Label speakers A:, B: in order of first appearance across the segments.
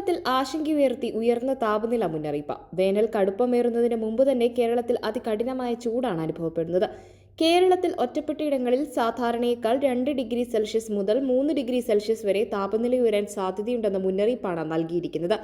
A: കേരളത്തിൽ ആശങ്കയുയർത്തി ഉയർന്ന താപനില മുന്നറിയിപ്പ്. വേനൽ കടുപ്പമേറുന്നതിന് മുമ്പ് തന്നെ കേരളത്തിൽ അതികഠിനമായ ചൂടാണ് അനുഭവപ്പെടുന്നത്. കേരളത്തിൽ ഒറ്റപ്പെട്ടയിടങ്ങളിൽ സാധാരണയേക്കാൾ രണ്ട് ഡിഗ്രി സെൽഷ്യസ് മുതൽ മൂന്ന് ഡിഗ്രി സെൽഷ്യസ് വരെ താപനില ഉയരാൻ സാധ്യതയുണ്ടെന്ന മുന്നറിയിപ്പാണ് നൽകിയിരിക്കുന്നത്.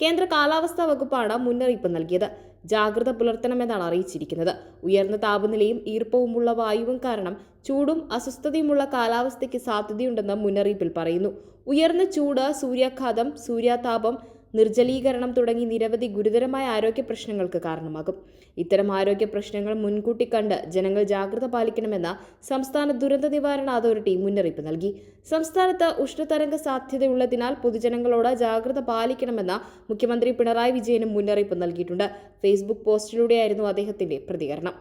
A: കേന്ദ്ര കാലാവസ്ഥാ വകുപ്പാണ് മുന്നറിയിപ്പ് നൽകിയത്. ജാഗ്രത പുലർത്തണമെന്നാണ് അറിയിച്ചിരിക്കുന്നത്. ഉയർന്ന താപനിലയും ഈർപ്പവുമുള്ള വായുവും കാരണം ചൂടും അസ്വസ്ഥതയുമുള്ള കാലാവസ്ഥയ്ക്ക് സാധ്യതയുണ്ടെന്ന് മുന്നറിയിപ്പിൽ പറയുന്നു. ഉയർന്ന ചൂട് സൂര്യാഘാതം സൂര്യാതാപം നിർജലീകരണം തുടങ്ങി നിരവധി ഗുരുതരമായ ആരോഗ്യ പ്രശ്നങ്ങൾക്ക് കാരണമാകും. ഇത്തരം ആരോഗ്യ പ്രശ്നങ്ങൾ മുൻകൂട്ടി കണ്ട് ജനങ്ങൾ ജാഗ്രത പാലിക്കണമെന്ന് സംസ്ഥാന ദുരന്ത നിവാരണ അതോറിറ്റി മുന്നറിയിപ്പ് നൽകി. സംസ്ഥാനത്ത് ഉഷ്ണതരംഗ സാധ്യതയുള്ളതിനാൽ പൊതുജനങ്ങളോട് ജാഗ്രത പാലിക്കണമെന്ന് മുഖ്യമന്ത്രി പിണറായി വിജയനും മുന്നറിയിപ്പ് നൽകിയിട്ടുണ്ട്. ഫേസ്ബുക്ക് പോസ്റ്റിലൂടെയായിരുന്നു അദ്ദേഹത്തിന്റെ പ്രതികരണം.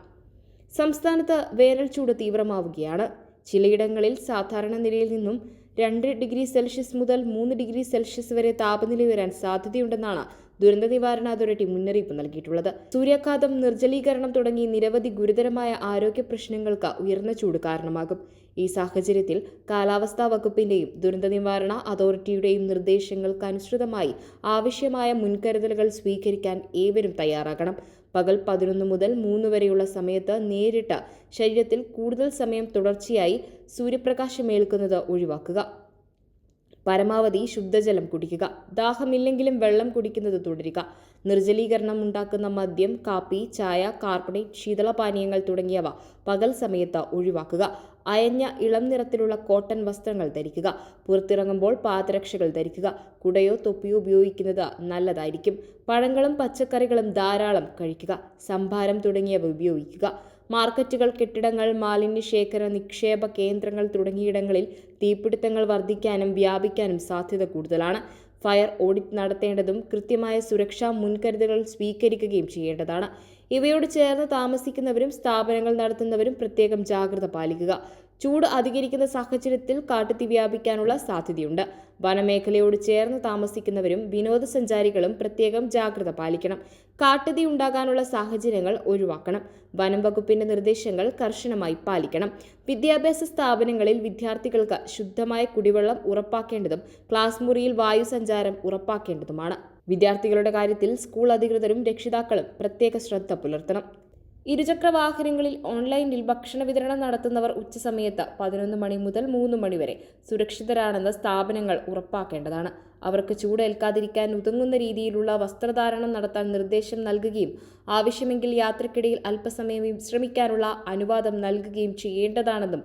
A: സംസ്ഥാനത്ത് വേനൽ ചൂട് തീവ്രമാവുകയാണ്. ചിലയിടങ്ങളിൽ സാധാരണ നിലയിൽ നിന്നും രണ്ട് ഡിഗ്രി സെൽഷ്യസ് മുതൽ മൂന്ന് ഡിഗ്രി സെൽഷ്യസ് വരെ താപനില ഉയരാൻ സാധ്യതയുണ്ടെന്നാണ് ദുരന്ത നിവാരണ അതോറിറ്റി മുന്നറിയിപ്പ് നൽകിയിട്ടുള്ളത്. സൂര്യാഘാതം നിർജലീകരണം തുടങ്ങി നിരവധി ഗുരുതരമായ ആരോഗ്യ പ്രശ്നങ്ങൾക്ക് ഉയർന്ന ചൂട് കാരണമാകും. ഈ സാഹചര്യത്തിൽ കാലാവസ്ഥാ വകുപ്പിന്റെയും ദുരന്ത നിവാരണ അതോറിറ്റിയുടെയും നിർദ്ദേശങ്ങൾക്കനുസൃതമായി ആവശ്യമായ മുൻകരുതലുകൾ സ്വീകരിക്കാൻ ഏവരും തയ്യാറാകണം. പകൽ പതിനൊന്ന് മുതൽ മൂന്ന് വരെയുള്ള സമയത്ത് നേരിട്ട് ശരീരത്തിൽ കൂടുതൽ സമയം തുടർച്ചയായി സൂര്യപ്രകാശമേൽക്കുന്നത് ഒഴിവാക്കുക. പരമാവധി ശുദ്ധജലം കുടിക്കുക. ദാഹമില്ലെങ്കിലും വെള്ളം കുടിക്കുന്നത് തുടരുക. നിർജലീകരണം ഉണ്ടാക്കുന്ന മദ്യം കാപ്പി ചായ കാർബണേറ്റ് ശീതളപാനീയങ്ങൾ തുടങ്ങിയവ പകൽ സമയത്ത് ഒഴിവാക്കുക. അയഞ്ഞ ഇളം നിറത്തിലുള്ള കോട്ടൺ വസ്ത്രങ്ങൾ ധരിക്കുക. പുറത്തിറങ്ങുമ്പോൾ പാദരക്ഷകൾ ധരിക്കുക. കുടയോ തൊപ്പിയോ ഉപയോഗിക്കുന്നത് നല്ലതായിരിക്കും. പഴങ്ങളും പച്ചക്കറികളും ധാരാളം കഴിക്കുക. സംഭാരം തുടങ്ങിയവ ഉപയോഗിക്കുക. മാർക്കറ്റുകൾ കെട്ടിടങ്ങൾ മാലിന്യ ശേഖര നിക്ഷേപ കേന്ദ്രങ്ങൾ തുടങ്ങിയിടങ്ങളിൽ തീപിടുത്തങ്ങൾ വർദ്ധിക്കാനും വ്യാപിക്കാനും സാധ്യത കൂടുതലാണ്. ഫയർ ഓഡിറ്റ് നടത്തേണ്ടതും കൃത്യമായ സുരക്ഷാ മുൻകരുതലുകൾ സ്വീകരിക്കുകയും ചെയ്യേണ്ടതാണ്. ഇവയോട് ചേർന്ന് താമസിക്കുന്നവരും സ്ഥാപനങ്ങൾ നടത്തുന്നവരും പ്രത്യേകം ജാഗ്രത പാലിക്കുക. ചൂട് അധികരിക്കുന്ന സാഹചര്യത്തിൽ കാട്ടുതീ വ്യാപിക്കാനുള്ള സാധ്യതയുണ്ട്. വനമേഖലയോട് ചേർന്ന് താമസിക്കുന്നവരും വിനോദസഞ്ചാരികളും പ്രത്യേകം ജാഗ്രത പാലിക്കണം. കാട്ടുതീ ഉണ്ടാകാനുള്ള സാഹചര്യങ്ങൾ ഒഴിവാക്കണം. വനം വകുപ്പിന്റെ നിർദ്ദേശങ്ങൾ കർശനമായി പാലിക്കണം. വിദ്യാഭ്യാസ സ്ഥാപനങ്ങളിൽ വിദ്യാർത്ഥികൾക്ക് ശുദ്ധമായ കുടിവെള്ളം ഉറപ്പാക്കേണ്ടതും ക്ലാസ് മുറിയിൽ വായു സഞ്ചാരം ഉറപ്പാക്കേണ്ടതുമാണ്. വിദ്യാർത്ഥികളുടെ കാര്യത്തിൽ സ്കൂൾ അധികൃതരും രക്ഷിതാക്കളും പ്രത്യേക ശ്രദ്ധ പുലർത്തണം. ഇരുചക്ര വാഹനങ്ങളിൽ ഓൺലൈനിൽ ഭക്ഷണ വിതരണം നടത്തുന്നവർ ഉച്ചസമയത്ത് പതിനൊന്ന് മണി മുതൽ മൂന്ന് മണി വരെ സുരക്ഷിതരാണെന്ന് സ്ഥാപനങ്ങൾ ഉറപ്പാക്കേണ്ടതാണ്. അവർക്ക് ചൂടേൽക്കാതിരിക്കാൻ ഉതങ്ങുന്ന രീതിയിലുള്ള വസ്ത്രധാരണം നടത്താൻ നിർദ്ദേശം നൽകുകയും ആവശ്യമെങ്കിൽ യാത്രക്കിടയിൽ അല്പസമയം വിശ്രമിക്കാനുള്ള അനുവാദം നൽകുകയും ചെയ്യേണ്ടതാണെന്നും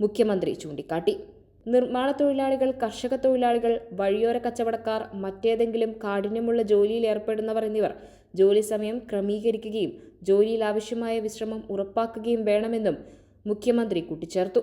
A: മുഖ്യമന്ത്രി ചൂണ്ടിക്കാട്ടി. നിർമ്മാണ തൊഴിലാളികൾ കർഷക തൊഴിലാളികൾ വഴിയോര കച്ചവടക്കാർ മറ്റേതെങ്കിലും കാഠിന്യമുള്ള ജോലിയിൽ ഏർപ്പെടുന്നവർ എന്നിവർ ജോലി സമയം ക്രമീകരിക്കുകയും ജോലിയിൽ ആവശ്യമായ വിശ്രമം ഉറപ്പാക്കുകയും വേണമെന്നും മുഖ്യമന്ത്രി കൂട്ടിച്ചേർത്തു.